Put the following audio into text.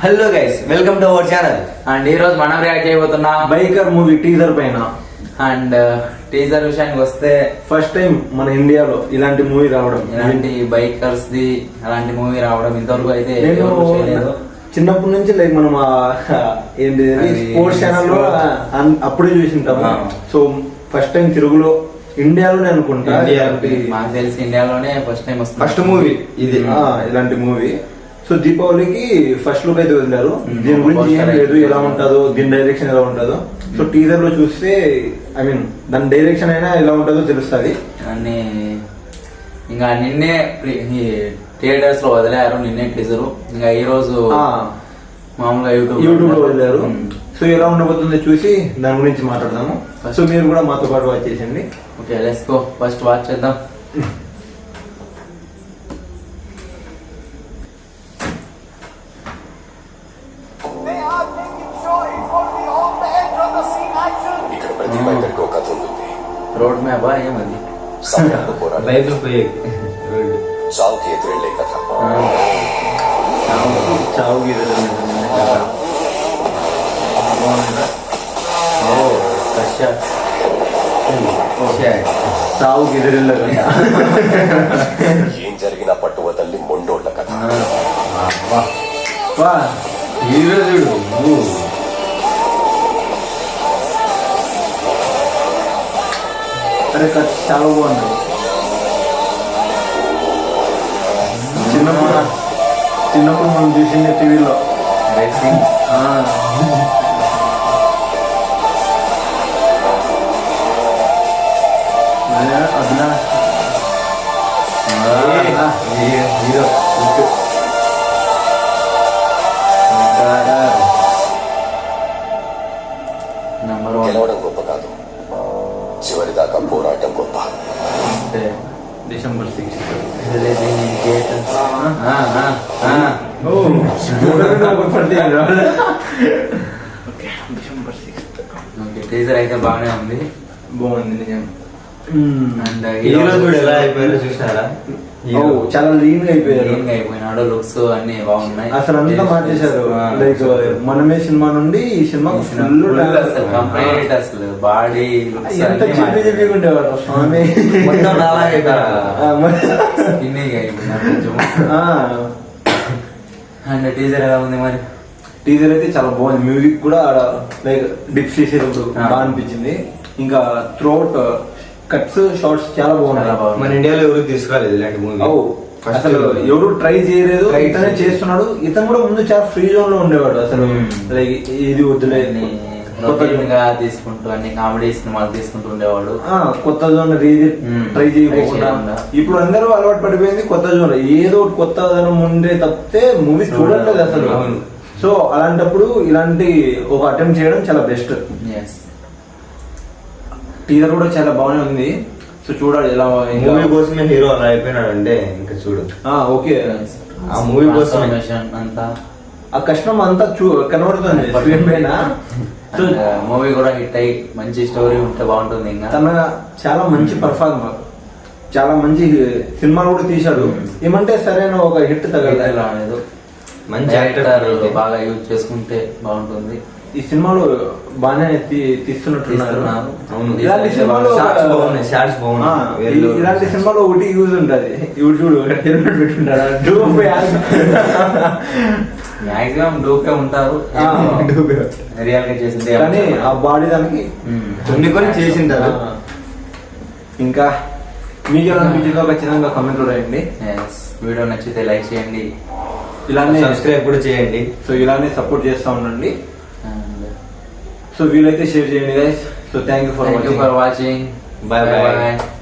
Hello guys welcome to our channel and ఈ రోజు మనం రియాక్ట్ చేయబోతున్నాం బైకర్ మూవీ టీజర్ పైన. అండ్ టీజర్ విషయానికి వస్తే ఫస్ట్ టైం మన ఇండియాలో ఇలాంటి మూవీ రావడం. ఇలాంటి బైకర్స్ ది అలాంటి మూవీ రావడం ఇంతవరకు అయితే నేను. చిన్నప్పటి నుంచి లైక్ మనం ఆ, ఏంటి స్పోర్ట్స్ ఛానల్ అప్పుడే చూసింటాము. సో ఫస్ట్ టైం తెలుగులో ఇండియాలోనే అనుకుంటా. ఇండియా. మాకు తెలిసి ఇండియాలోనే ఫస్ట్ టైం వస్తుంది. ఫస్ట్ మూవీ ఇది. ఆ, ఇలాంటి మూవీ సో దీపావళికి ఫస్ట్ లుక్ అయితే వదిలారు. Hmm. దీని గురించి ఏం లేదు. ఎలా ఉంటుందో దీని డైరెక్షన్ ఎలా ఉంటుందో. సో టీజర్లో చూస్తే ఐ మీన్ దాని డైరెక్షన్ అయినా ఎలా ఉంటుందో తెలుస్తుంది. అన్ని ఇంకా నిన్నే థియేటర్స్లో వదిలేరు నిన్నే టీజర్ ఇంకా ఈ రోజు మామూలుగా యూట్యూబ్ యూట్యూబ్లో వదిలారు. సో ఎలా ఉండబోతుందో చూసి దాని గురించి మాట్లాడదాము సో మీరు కూడా మాతో పాటు watch చేసండి okay let's go first watch చేద్దాం They are making sure it's going to be all the edge of the scene action. ఇక్కడ ప్రతి బైకర్కి ఒక కథ ఉంటుంది రోడ్ మ్యాప్ ఏమది సమయంతో పోరాటం బైక్ పోయి చావుకి ఎదురెళ్లే కథ చావు గీతలు రష్యా ఏం జరిగినా పట్టు వదల్ని మొండోళ్ళ కథ. అరే కథ చాలా బాగుంది చిన్నప్పుడు చిన్నప్పుడు మనం చూసింది టీవీలో racing Abhilash hero number one గొప్ప కాదు చివరి దాకా పోరాటం గొప్ప అంటే December sixth okay December sixth okay teaser అయితే బాగానే ఉంది. బాగుంది నిజం. అండ్ హీరో చూడు ఎలా అయిపోయారో చూసారా? ఓ చాలా లీన్ అయిపోయారు. ఏం అయిపోయినాడు లుక్స్ అన్ని బాగున్నాయి. అసలు అంతా మార్చేశారు. లైక్ మనమే సినిమా నుండి ఈ సినిమా కంప్లీట్ అసలు బాడీ లుక్స్ ఎంత చెప్పి చెప్పి ఉండేవాడు స్వామి. మొత్తం అండ్ టీజర్ ఎలా ఉంది మరి? టీజర్ అయితే చాలా బాగుంది. మ్యూజిక్ కూడా లైక్ డిప్ చేసేటప్పుడు ఆ. బాగా అనిపించింది. ఇంకా త్రోట్ కట్స్ షార్ట్స్ చాలా బాగున్నాయి. మన ఇండియాలో ఎవరు తీసుకురాలేదు ఇలాంటి మూవీ అసలు ఎవరు ట్రై చేయలేదు ఇతనే. చేస్తున్నాడు. ఇతను కూడా ముందు చాలా ఫ్రీ జోన్లో ఉండేవాడు అసలు. Hmm. లైక్ ఇది వద్దులే. తీసుకుంటూ అన్ని కామెడీ సినిమాలు తీసుకుంటూ ఉండేవాడు. కొత్త జోన్ రీది Hmm. ట్రై చేయకుండా. ఇప్పుడు అందరూ అలవాటు పడిపోయింది కొత్త జోన్ ఏదో ఒకటి కొత్తదనం ఉండే తప్పితే మూవీ చూడట్లేదు అసలు. సో అలాంటప్పుడు ఇలాంటి ఒక అటెంప్ట్ చేయడం చాలా బెస్ట్ టీజర్ కూడా చాలా బాగానే ఉంది. సో చూడాలి ఎలా మూవీ కోసమే హీరో అలా అయిపోయినాడు అంటే ఇంకా చూడు. ఆ, ఓకే. ఆ movie కోసం- అంతా. ఆ కష్టం అంతా చూ కనబడుతుంది స్క్రీన్ పైన. సో మూవీ కూడా హిట్ అయ్యి మంచి స్టోరీ ఉంటే బాగుంటుంది ఇంకా. తన చాలా మంచి పర్ఫార్మర్ చాలా మంచి సినిమాలు కూడా తీశాడు. ఏమంటే సరైన ఒక హిట్ రాలేదు. మంచి యాక్టర్. బాగా యూజ్ చేసుకుంటే బాగుంటుంది. ఈ సినిమాలో బాగానే తీ- తీస్తున్నట్టున్నారు. అవును ఇలాంటి సినిమాలు బాగున్నాయి షార్ట్స్ బాగున్నాయి. ఇలాంటి సినిమాలో ఒకటి యూజ్ ఉంటది. ఇప్పుడు చూడు హెల్మెట్ పెట్టుకుంటాడు. డూప్. మాక్సిమం డూపే ఉంటారు. ఆ, రియల్గా చేసింది కానీ ఆ బాడీ దానికి. కొన్ని కొన్ని చేసింటారు ఇంకా మీకు అనిపించిందో? ఖచ్చితంగా కమెంట్ రాయండి. Yes. వీడియో నచ్చితే లైక్ చేయండి. ఇలానే సబ్స్క్రైబ్ కూడా చేయండి. సో ఇలానే సపోర్ట్ చేస్తూ ఉండండి. सो व्यू शेयर जाएँगे guys so thank you for watching bye bye